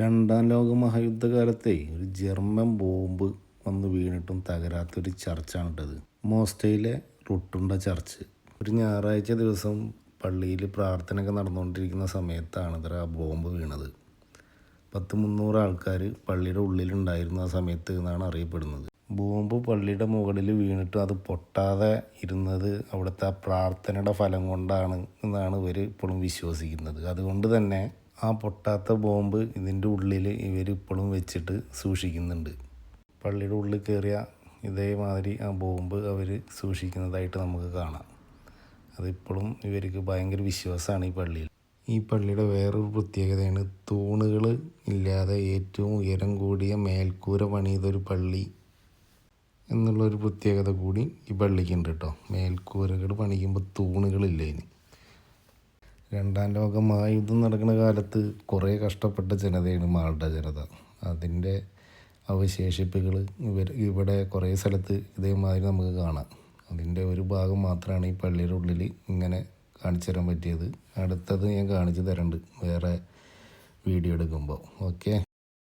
രണ്ടാം ലോക മഹായുദ്ധകാലത്തെ ഒരു ജർമ്മൻ ബോംബ് വന്ന് വീണിട്ടും തകരാത്തൊരു ചർച്ചാണ് ഇട്ടത് മോസ്റ്റയിലെ റുട്ടുണ്ട ചർച്ച്. ഒരു ഞായറാഴ്ച ദിവസം പള്ളിയിൽ പ്രാർത്ഥനയൊക്കെ നടന്നുകൊണ്ടിരിക്കുന്ന സമയത്താണ് ഇത്ര ആ ബോംബ് വീണത്. പത്ത് മുന്നൂറ് ആൾക്കാർ പള്ളിയുടെ ഉള്ളിലുണ്ടായിരുന്ന ആ സമയത്ത് എന്നാണ് അറിയപ്പെടുന്നത്. ബോംബ് പള്ളിയുടെ മുകളിൽ വീണിട്ട് അത് പൊട്ടാതെ ഇരുന്നത് അവിടുത്തെ ആ പ്രാർത്ഥനയുടെ ഫലം കൊണ്ടാണ് എന്നാണ് ഇവർ ഇപ്പോഴും വിശ്വസിക്കുന്നത്. അതുകൊണ്ട് തന്നെ ആ പൊട്ടാത്ത ബോംബ് ഇതിന്റെ ഉള്ളിൽ ഇവർ ഇപ്പോഴും വെച്ചിട്ട് സൂക്ഷിക്കുന്നുണ്ട്. പള്ളിയുടെ ഉള്ളിൽ കയറിയ ഇതേമാതിരി ആ ബോംബ് അവർ സൂക്ഷിക്കുന്നതായിട്ട് നമുക്ക് കാണാം. അതിപ്പോഴും ഇവർക്ക് ഭയങ്കര വിശ്വാസമാണ് ഈ പള്ളിയിൽ. ഈ പള്ളിയുടെ വേറൊരു പ്രത്യേകതയാണ് തൂണുകൾ ഇല്ലാതെ ഏറ്റവും ഉയരം കൂടിയ മേൽക്കൂര പണിയതൊരു പള്ളി എന്നുള്ളൊരു പ്രത്യേകത കൂടി ഈ പള്ളിക്കുണ്ട് കേട്ടോ. മേൽക്കൂരകൾ പണിക്കുമ്പോൾ തൂണുകളില്ല ഇനി? രണ്ടാം ലോക മഹായുദ്ധം നടക്കുന്ന കാലത്ത് കുറേ കഷ്ടപ്പെട്ട ജനതയാണ് മാൾഡ ജനത. അതിന്റെ അവശേഷിപ്പുകൾ ഇവർ ഇവിടെ കുറേ സ്ഥലത്ത് ഇതേമാതിരി നമുക്ക് കാണാം. അതിന്റെ ഒരു ഭാഗം മാത്രമാണ് ഈ പള്ളിയുടെ ഉള്ളിൽ ഇങ്ങനെ കാണിച്ചു തരാൻ പറ്റിയത്. അടുത്തത് ഞാൻ കാണിച്ചു തരണ്ട്. വേറെ വീഡിയോ എടുക്കുമ്പോൾ. ഓക്കെ?